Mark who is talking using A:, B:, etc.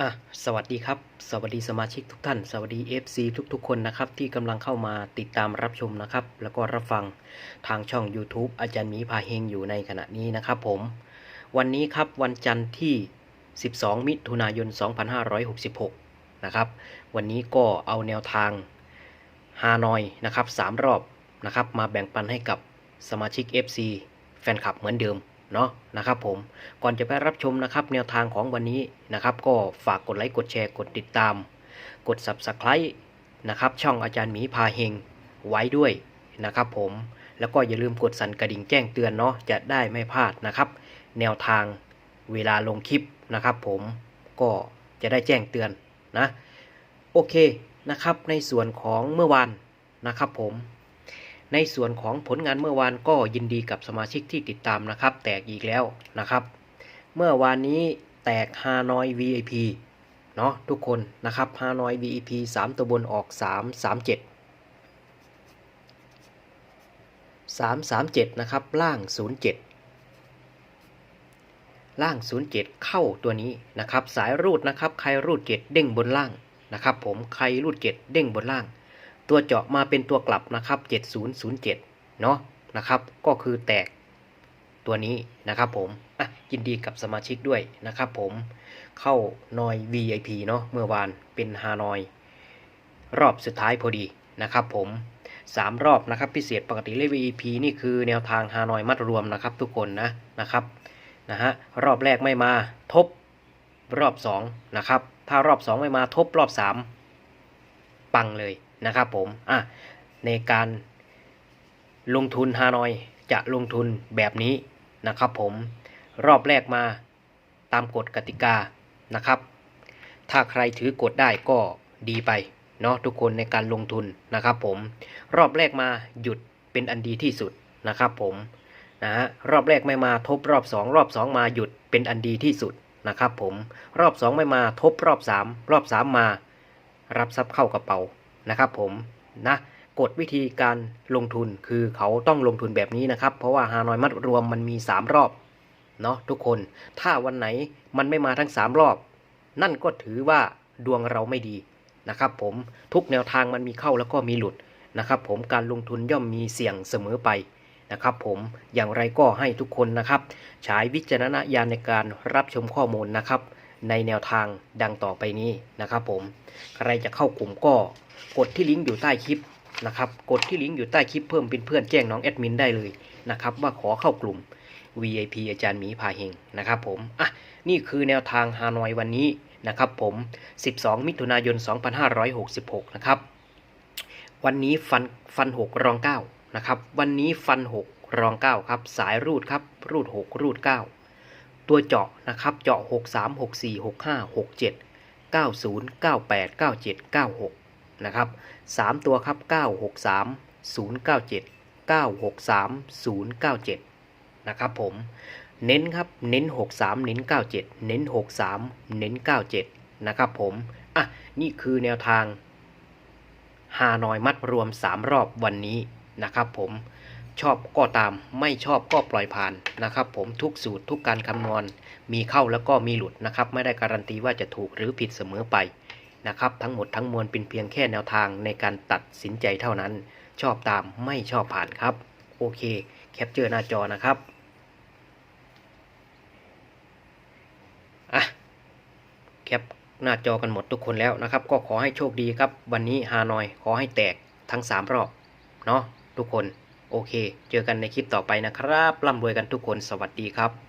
A: อะสวัสดีครับ สวัสดีสมาชิกทุกท่าน สวัสดี FC ทุกๆ คนนะครับ ที่กำลังเข้ามาติดตามรับชมนะครับ แล้วก็รับฟังทางช่อง YouTube อาจารย์มีพาเฮงอยู่ในขณะนี้นะครับผม วันนี้ครับวันจันทร์ที่ 12 มิถุนายน 2566 นะครับ วันนี้ก็เอาแนวทางฮานอยนะครับ3รอบนะครับ มาแบ่งปันให้กับสมาชิก FC แฟนคลับเหมือนเดิม เนาะนะครับผมก่อนจะไปรับชมนะครับ แนวทางของวันนี้นะครับ ก็ฝากกดไลค์กดแชร์กดติดตาม กด Subscribe นะครับ ช่องอาจารย์หมีพาเฮงไว้ด้วยนะครับผมแล้วก็อย่าลืมกดสั่นกระดิ่งแจ้งเตือนเนาะจะได้ไม่พลาดนะครับ แนวทางเวลาลงคลิปนะครับ ผมก็จะได้แจ้งเตือนนะ โอเคนะครับในส่วนของเมื่อวานนะครับผม ในส่วนของผลงานเมื่อวานก็ยินดีกับสมาชิกที่ติดตามนะครับ แตกอีกแล้วนะครับ เมื่อวานนี้แตกฮานอย VIP เนาะทุกคนนะครับฮานอย VIP 3 ตัวบนออก 3 3 7 3 3 7 นะครับ ล่าง 07 ล่าง 07 เข้าตัวนี้นะครับ สายรูดนะครับ ใครรูด 7 เด้งบนล่างนะครับ ผมใครรูด 7 เด้งบนล่าง ตัวเจาะมาเป็นตัวกลับนะครับ 7007 เนาะนะครับ ก็คือแตกตัวนี้นะครับผมอะยินดีกับสมาชิกด้วยนะครับผมเข้านอย VIP เนาะเมื่อวานเป็นฮานอย รอบสุดท้ายพอดีนะครับผม3 รอบนะครับพิเศษปกติเลข VIP นี่คือแนวทางฮานอยมัดรวมนะครับทุกคนนะนะครับนะฮะรอบแรกไม่มาทบรอบ2นะครับถ้ารอบ 2 ไม่มาทบรอบ 3 ปังเลย นะครับผมอะในการลงทุนฮานอยจะลงทุนแบบนี้นะครับผมรอบแรกมาตามกฎกติกานะครับ ถ้าใครถือกฎได้ก็ดีไปเนาะทุกคนในการลงทุนนะครับผมรอบแรกมาหยุดเป็นอันดีที่สุดนะครับผมนะฮะรอบแรกไม่มาทบรอบ 2 รอบ 2 มาหยุดเป็นอันดีที่สุดนะครับผมรอบ 2 ไม่มาทบรอบ 3 รอบ 3 มา รับทรัพย์เข้ากระเป๋า นะครับผมนะกฎวิธีการลงทุนคือเขาต้องลงทุนแบบนี้นะครับ เพราะว่าฮานอยมัดรวมมันมี 3 รอบเนาะทุกคนถ้าวันไหนมันไม่มาทั้ง 3 รอบ นั่นก็ถือว่าดวงเราไม่ดีนะครับผมทุกแนวทางมันมีเข้าแล้วก็มีหลุดนะครับผมการลงทุนย่อมมีเสี่ยงเสมอไปนะครับผมอย่างไรก็ให้ทุกคนนะครับใช้วิจารณญาณในการรับชมข้อมูลนะครับ ในแนวทางดังต่อไปนี้นะครับผม ใครจะเข้ากลุ่มก็กดที่ลิงก์อยู่ใต้คลิปนะครับ กดที่ลิงก์อยู่ใต้คลิปเพิ่มเป็นเพื่อนแจ้งน้องแอดมินได้เลยนะครับว่าขอเข้ากลุ่ม VIP อาจารย์หมีพาเฮงนะครับผม อะ นี่คือแนวทางฮานอยวันนี้นะครับผม 12 มิถุนายน 2566 นะครับ วันนี้ฟันฟัน 6 รอง 9 นะครับ วันนี้ฟัน 6 รอง 9 ครับ สายรูดครับ รูด 6 รูด 9 ตัวเจาะนะครับ เจาะ 6 3 6 4 6 5 6 7 90 98 97 96 นะครับ 3 ตัวครับ 963 097 963 097 นะครับผม เน้นครับ เน้น 63 เน้น 97 เน้น 63 เน้น 97 นะครับผม อะ นี่คือแนวทางฮานอยมัดรวม 3 รอบวันนี้นะครับผม ชอบก็ตาม ไม่ชอบก็ปล่อยผ่านนะครับ ผมทุกสูตรทุกการคำนวณมีเข้าแล้วก็มีหลุดนะครับ ไม่ได้การันตีว่าจะถูกหรือผิดเสมอไปนะครับ ทั้งหมดทั้งมวลเป็นเพียงแค่แนวทางในการตัดสินใจเท่านั้น ชอบตามไม่ชอบผ่านครับ โอเค แคปเจอร์หน้าจอนะครับอะแคปหน้าจอกันหมดทุกคนแล้วนะครับ ก็ขอให้โชคดีครับ วันนี้ฮานอยขอให้แตกทั้ง 3 รอบเนาะทุกคน โอเค เจอกันในคลิปต่อไปนะครับ ร่ำรวยกันทุกคนสวัสดีครับ